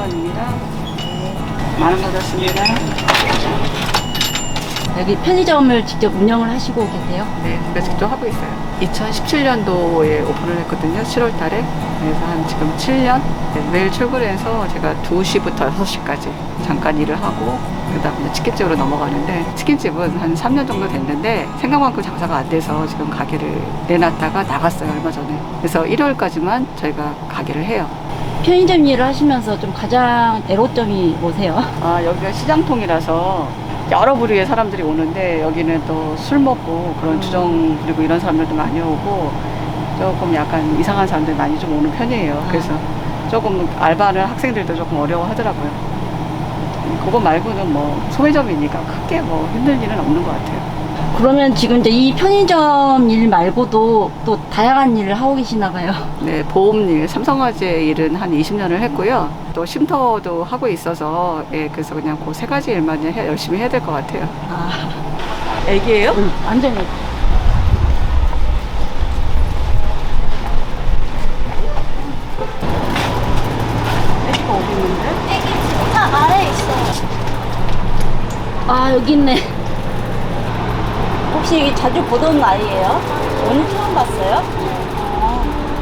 원입니다. 만원 받았습니다. 여기 편의점을 직접 운영을 하시고 계세요? 네, 제가 직접 하고 있어요. 2017년도에 오픈을 했거든요. 7월 달에. 그래서 한 지금 7년. 매일 출근해서 제가 2시부터 6시까지 잠깐 일을 하고, 그 다음에 치킨집으로 넘어가는데, 치킨집은 한 3년 정도 됐는데, 생각만큼 장사가 안 돼서 지금 가게를 내놨다가 나갔어요, 얼마 전에. 그래서 1월까지만 저희가 가게를 해요. 편의점 일을 하시면서 좀 가장 애로점이 뭐세요? 아, 여기가 시장통이라서 여러 부류의 사람들이 오는데 여기는 또 술 먹고 그런 음. 주정 부리고 이런 사람들도 많이 오고 조금 약간 이상한 사람들이 많이 좀 오는 편이에요. 그래서 조금 알바하는 학생들도 조금 어려워하더라고요. 음, 그거 말고는 뭐 소매점이니까 크게 뭐 힘든 일은 없는 것 같아요. 그러면 지금 이제 이 편의점 일 말고도 또 다양한 일을 하고 계시나 봐요. 네, 보험 일, 삼성화재 일은 한 20년을 했고요. 또 쉼터도 하고 있어서 예, 그래서 그냥 그 세 가지 일만 해- 열심히 해야 될 것 같아요. 아, 애기예요? 응, 완전히. 애기가 어디 있는데? 애기 진짜 아래에 있어요. 아, 여기 있네. 혹시 자주 보던 아이예요? 오늘 처음 봤어요?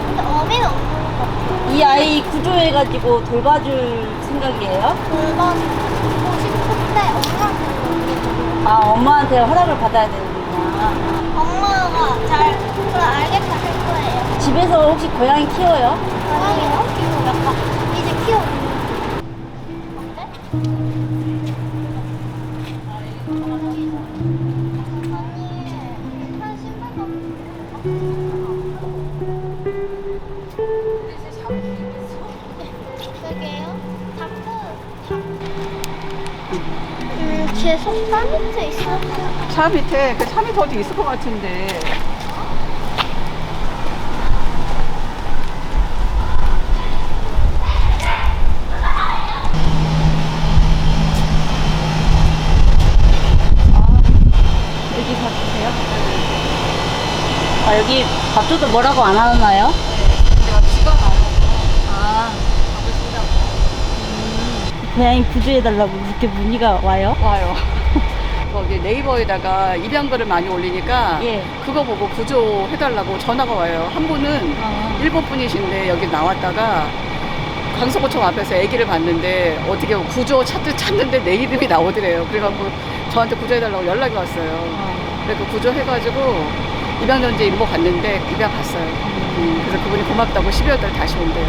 근데 어미는 없는 것 같아요. 이 아이 구조해가지고 돌봐줄 생각이에요? 돌봐주고 싶은데 엄마한테 아, 엄마한테 허락을 받아야 되는구나. 엄마가 잘 그걸 알겠다 할 거예요. 집에서 혹시 고양이 키워요? 고양이요? 키우고 약간 이제 키우고 다크, 다크. 음, 제 손발 밑에 있어요. 차 밑에 그차 밑에 어디 있을 것 같은데 여기 봐주세요. 아, 여기 밥 줘도 뭐라고 안 하나요? 제가 지가 나와서 아. 음, 고양이 구조해달라고 그렇게 문의가 와요? 와요. 거기 네이버에다가 입양글을 많이 올리니까 예. 그거 보고 구조해달라고 전화가 와요. 한 분은 아. 일본 분이신데 여기 나왔다가 강서구청 앞에서 아기를 봤는데 어떻게 구조 찾듯 찾는데 내 이름이 나오더래요. 그래갖고 저한테 구조해달라고 연락이 왔어요. 그래서 구조해가지고 입양전지 일보 갔는데 입양 갔어요. 음, 그래서 그분이 고맙다고 12월 달에 다시 온대요.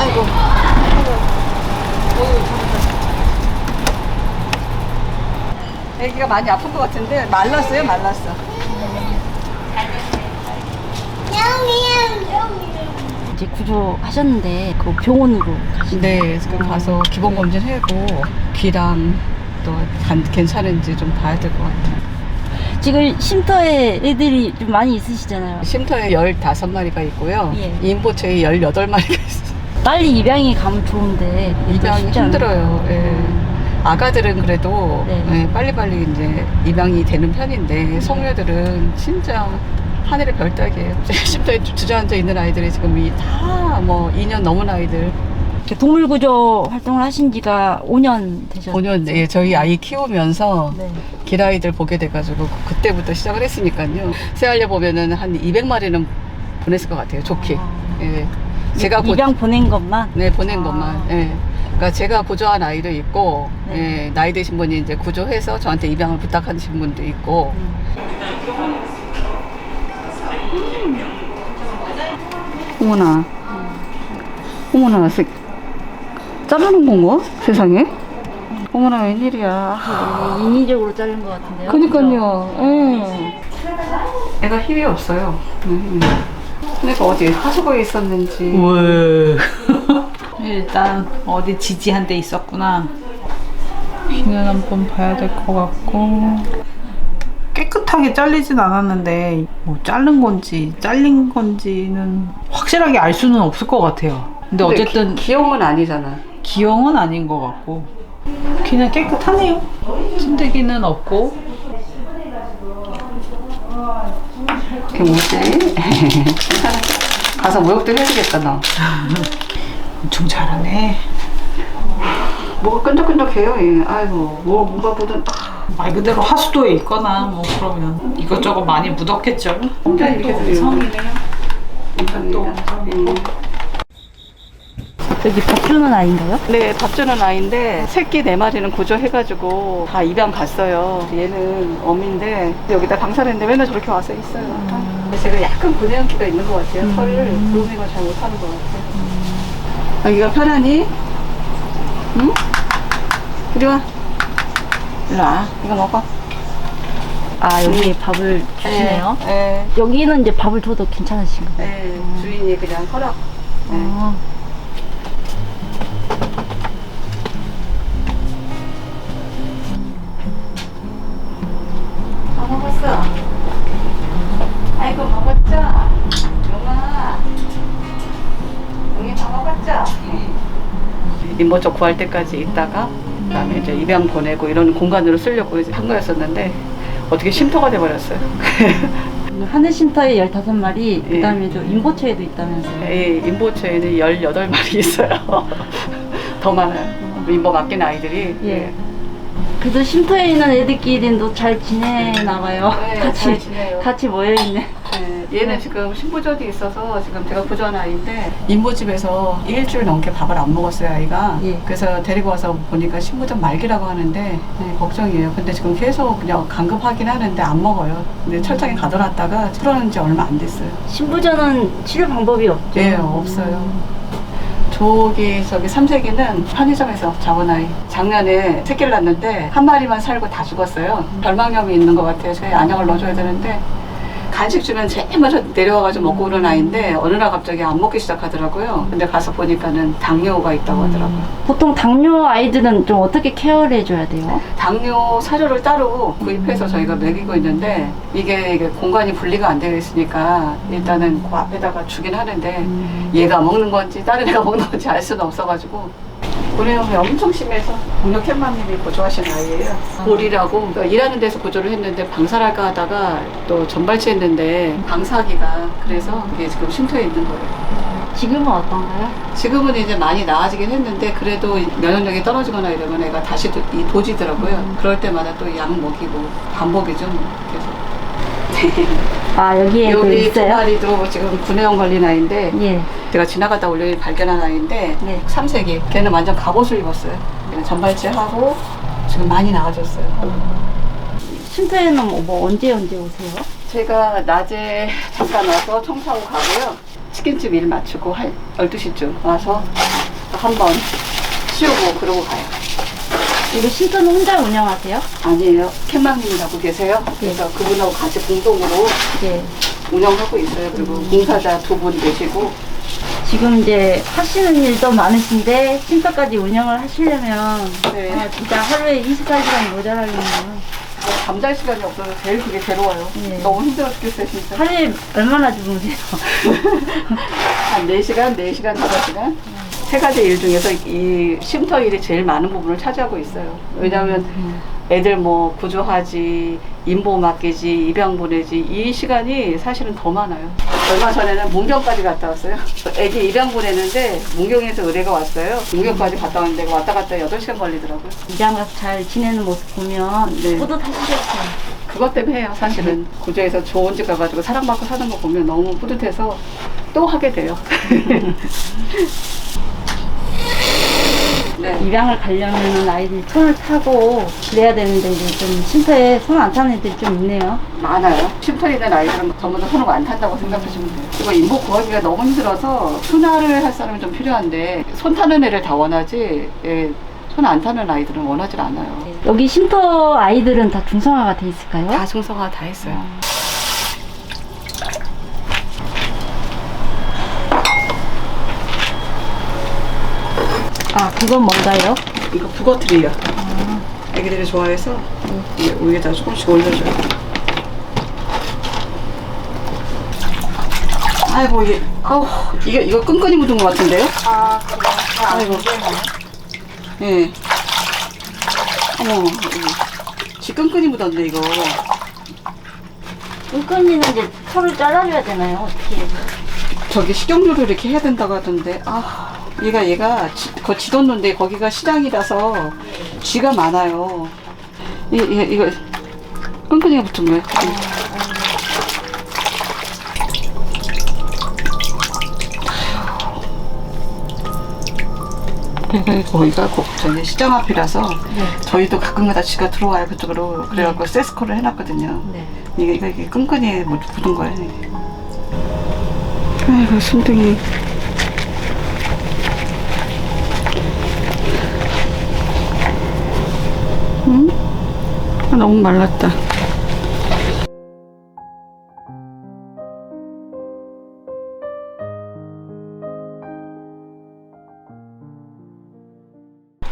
아이고. 애기가 많이 아픈 것 같은데 말랐어요, 말랐어. 이제 구조하셨는데 그 병원으로 가신 네, 그 가서 기본 검진 하고 귀랑 또 간- 괜찮은지 좀 봐야 될 것 같아요. 지금 쉼터에 애들이 좀 많이 있으시잖아요. 쉼터에 15마리가 있고요. 예. 인보체에 18마리가 있어요. 빨리 입양이 가면 좋은데 입양이 쉽지 않아요. 힘들어요. 예. 아가들은 그래도 네. 예, 빨리빨리 이제 입양이 되는 편인데 성녀들은 진짜 하늘의 별따기예요. 쉼터에 주- 주저앉아 있는 아이들이 지금 이 다 뭐 2년 넘은 아이들 이렇게 동물 구조 활동을 하신 지가 5년 되셨죠? 5년 예, 저희 아이 키우면서 네. 길아이들 보게 돼가지고 그때부터 시작을 했으니까요. 새알려 보면은 한 200마리는 보냈을 것 같아요. 좋게. 아. 예. 제가 고, 입양 보 낸 것만 네 보낸 아. 것만. 예. 그러니까 제가 구조한 아이도 있고 네. 예, 나이 드신 분이 이제 구조해서 저한테 입양을 부탁하신 분도 있고 어머나 어머나 세, 잘라놓은 건가? 세상에 어머나 웬일이야 네, 인위적으로 자른 것 같은데요. 그니까요. 예. 애가 힘이 없어요. 음. 그러니까 어디 하수구에 있었는지. 왜? 일단 어디 지지한 데 있었구나. 귀는 한번 봐야 될 것 같고 뚜렷하게 잘리진 않았는데 뭐 자른 건지 잘린 건지는 확실하게 알 수는 없을 것 같아요. 근데 어쨌든 기형은 아니잖아. 기형은 아닌 것 같고 귀는 깨끗하네요. 침대기는 없고 그게 뭐지? 가서 목욕도 해야겠다 너. 엄청 잘하네. 뭐가 끈적끈적해요. 얘. 아이고 뭐 뭐가 묻은. 아, 말 그대로 하수도에 있거나 뭐 그러면 이것저것 많이 묻었겠죠. 혼자 이렇게 또. 성이네요. 또 음. 여기 밥 주는 아이인가요? 네, 밥 주는 아이인데 새끼 네 마리는 구조해가지고 다 입양 갔어요. 얘는 어미인데 여기다 방사했는데 맨날 저렇게 와서 있어요. 근데 제가 약간 고내양기가 있는 것 같아요. 털을 그루밍을 잘 못하는 것 같아요. 여기가 편하니? 응? 이리 와. 일로 와. 이거 먹어. 아 여기 밥을 주시네요. 네. 여기는 이제 밥을 줘도 괜찮으신가요? 네. 주인이 그냥 허락. 네. 아, 인모적 구할 때까지 있다가 그다음에 이제 입양 보내고 이런 공간으로 쓰려고 이제 한 거였었는데 어떻게 쉼터가 돼버렸어요. 하늘쉼터에 15마리, 예. 그 다음에 또 인보초에도 있다면서요. 이 인보초에는 18마리 있어요. 더 많아요. 인보 맡긴 아이들이. 예. 그래도 쉼터에 있는 애들끼리는 또잘 지내나 봐요. 네, 같이, 잘 지내요. 같이 모여 있네. 네, 얘는 지금 신부전이 있어서 지금 제가 구조한 아이인데 인보집에서 일주일 넘게 밥을 안 먹었어요 아이가 예. 그래서 데리고 와서 보니까 신부전 말기라고 하는데 네, 걱정이에요 근데 지금 계속 그냥 간급하긴 하는데 안 먹어요 근데 철장에 가둬놨다가 풀어놓은 지 얼마 안 됐어요 신부전은 치료 방법이 없죠. 네 없어요 저기 저기 삼색이는 편의점에서 잡은 아이. 작년에 새끼를 낳는데 한 마리만 살고 다 죽었어요. 결막염이 있는 것 같아요 저희 안약을 넣어줘야 되는데 간식 주면 제일 먼저 내려와가지고 먹고 오는 아이인데 어느 날 갑자기 안 먹기 시작하더라고요. 근데 가서 보니까는 당뇨가 있다고 하더라고요. 보통 당뇨 아이들은 좀 어떻게 케어를 해줘야 돼요? 당뇨 사료를 따로 구입해서 저희가 먹이고 있는데 이게, 이게 공간이 분리가 안 되어 있으니까 일단은 그 앞에다가 주긴 하는데 얘가 먹는 건지 다른 애가 먹는 건지 알 수는 없어가지고 고래염이 엄청 심해서 동료 캔마님이 구조하신 아이예요. 볼이라고 그러니까 일하는 데서 구조를 했는데 방사할까 하다가 또 전발치 했는데 방사기가 그래서 이게 지금 쉼터에 있는 거예요. 지금은 어떤가요? 지금은 이제 많이 나아지긴 했는데 그래도 면역력이 떨어지거나 이러면 애가 다시 도, 이 도지더라고요. 그럴 때마다 또 약 먹이고 반복이죠. 뭐. 계속. 아, 여기에 또 여기 두 있어요? 마리도 지금 구내염 걸린 아이인데 예. 제가 지나가다 올려 발견한 아이인데 네. 삼색이 걔는 완전 갑옷을 입었어요. 걔는 전발치하고 지금 많이 나아졌어요. 쉼터에는 뭐, 뭐 언제 언제 오세요? 제가 낮에 잠깐 와서 청소하고 가고요. 치킨집 일 마치고 한 12시쯤 와서 한번 치우고 그러고 가요. 이거 쉼터는 혼자 운영하세요? 아니에요. 캔망님이라고 계세요. 그래서 그분하고 같이 공동으로 예. 운영하고 있어요. 그리고 공사자 두 분 계시고 지금 이제 하시는 일도 많으신데 쉼터까지 운영을 하시려면 네. 아, 진짜 하루에 24시간이 모자라겠네요. 잠잘 시간이 없어서 제일 그게 괴로워요. 네. 너무 힘들어 죽겠어요, 진짜. 하루에 얼마나 주무세요? 한 4시간, 4시간, 5시간? 세 가지 일 중에서 이 쉼터 일이 제일 많은 부분을 차지하고 있어요. 왜냐하면 애들 뭐 구조하지, 인보 맡기지, 입양 보내지 이 시간이 사실은 더 많아요. 얼마 전에는 문경까지 갔다 왔어요. 애기 입양 보내는데 문경에서 의뢰가 왔어요. 문경까지 갔다 왔는데 왔다 갔다 8시간 걸리더라고요. 입양 가서 잘 지내는 모습 보면 네. 뿌듯하시겠어요. 그것 때문에 해요, 사실은. 구조에서 좋은 집 가가지고 사랑받고 사는 거 보면 너무 뿌듯해서 또 하게 돼요. 네. 입양을 가려면 아이들이 손을 타고 그래야 되는데 이제 좀 쉼터에 손 안 타는 애들이 좀 있네요. 많아요. 쉼터에 있는 아이들은 전부 다 손을 안 탄다고 생각하시면 돼요. 그리고 인보 구하기가 너무 힘들어서 순화를 할 사람이 좀 필요한데 손 타는 애를 다 원하지 예, 손 안 타는 아이들은 원하지 않아요. 여기 쉼터 아이들은 다 중성화가 돼 있을까요? 다 중성화 다 했어요. 그건 뭔가요? 이거 북어트리요. 애기들이 좋아해서 이게 위에다 조금씩 올려줘요. 아이고 이게 아우 이게 이거 끈끈이 묻은 것 같은데요? 아아 아이고. 예. 어머, 지 끈끈이 묻었네 이거. 끈끈이는데 털을 잘라줘야 되나요? 어떻게? 저기 식용유를 이렇게 해야 된다고 하던데 아 얘가 얘가 지, 거 지뒀는데 거기가 시장이라서 쥐가 많아요. 이, 이 이거 끈끈이가 붙은 거예요. 그러니까 거기가 거- 저기 시장 앞이라서 저희도 가끔가다 쥐가 들어와요 그쪽으로 그래갖고 세스코를 해놨거든요. 네. 이게 이게 끈끈이 묻- 묻은 거예요. 이게. 아이고 순둥이. 너무 말랐다.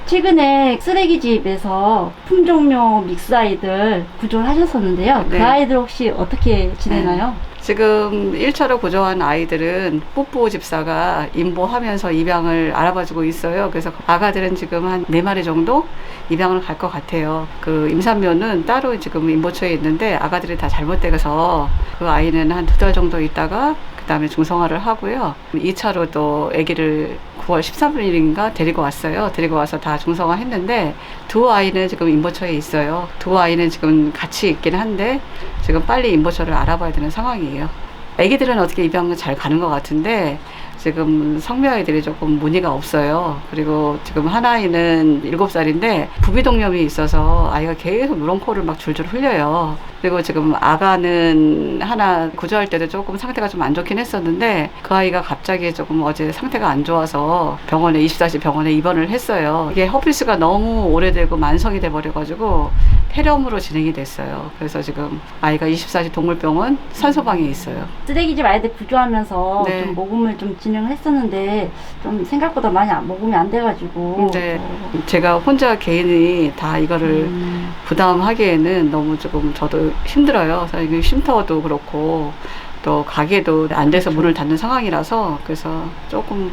최근에 쓰레기집에서 품종묘 믹스 아이들 구조를 하셨었는데요. 네. 그 아이들 혹시 어떻게 지내나요? 지금 1차로 구조한 아이들은 뽀뽀 집사가 임보하면서 입양을 알아봐주고 있어요. 그래서 아가들은 지금 한 4마리 정도 입양을 갈 것 같아요. 그 임산묘는 따로 지금 임보초에 있는데 아가들이 다 잘못돼서 그 아이는 한 두 달 정도 있다가 그 다음에 중성화를 하고요. 2차로 또 아기를 9월 13일인가 데리고 왔어요. 데리고 와서 다 중성화 했는데 두 아이는 지금 임보초에 있어요. 두 아이는 지금 같이 있긴 한데 지금 빨리 임보초를 알아봐야 되는 상황이에요. 아기들은 어떻게 입양은 잘 가는 것 같은데 지금 성묘 아이들이 조금 문의가 없어요. 그리고 지금 한 아이는 7살인데 부비동염이 있어서 아이가 계속 누런코를 막 줄줄 흘려요. 그리고 지금 아가는 하나 구조할 때도 조금 상태가 좀 안 좋긴 했었는데 그 아이가 갑자기 조금 어제 상태가 안 좋아서 병원에 24시 병원에 입원을 했어요. 이게 허필스가 너무 오래되고 만성이 돼 버려가지고 폐렴으로 진행이 됐어요. 그래서 지금 아이가 24시 동물병원 산소방에 있어요. 쓰레기집 아이들 구조하면서 네. 좀 모금을 좀 진행을 했었는데 좀 생각보다 많이 안- 모금이 안 돼가지고 네. 제가 혼자 개인이 다 이거를 음, 부담하기에는 너무 조금 저도 힘들어요. 그래서 이게 쉼터도 그렇고 또 가게도 안 돼서 문을 닫는 상황이라서 그래서 조금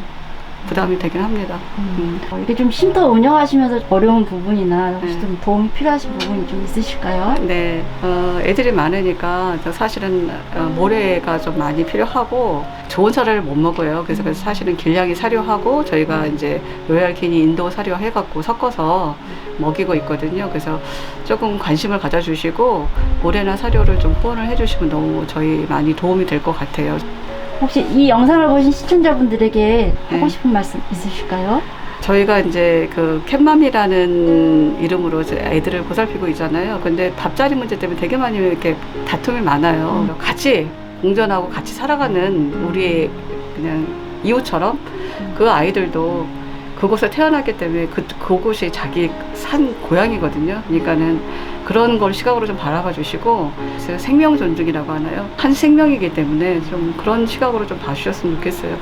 부담이 되긴 합니다. 음. 어, 이게 좀 쉼터 운영하시면서 어려운 부분이나 혹시 네. 좀 도움이 필요하신 부분이 좀 있으실까요? 네, 어, 애들이 많으니까 저 사실은 어, 모래가 좀 많이 필요하고 좋은 사료를 못 먹어요. 그래서, 그래서 사실은 길냥이 사료하고 저희가 이제 로얄키니 인도 사료 해갖고 섞어서 먹이고 있거든요. 그래서 조금 관심을 가져주시고 모래나 사료를 좀 후원을 해주시면 너무 저희 많이 도움이 될 것 같아요. 혹시 이 영상을 보신 시청자분들에게 하고 네. 싶은 말씀 있으실까요? 저희가 이제 그 캣맘이라는 이름으로 이제 애들을 보살피고 있잖아요. 근데 밥자리 문제 때문에 되게 많이 이렇게 다툼이 많아요. 같이 공존하고 같이 살아가는 우리의 그냥 이웃처럼 그 아이들도 그곳에 태어났기 때문에 그, 그곳이 자기 산 고향이거든요. 그러니까는 그런 걸 시각으로 좀 바라봐 주시고 그래서 생명 존중이라고 하나요? 한 생명이기 때문에 좀 그런 시각으로 좀 봐주셨으면 좋겠어요.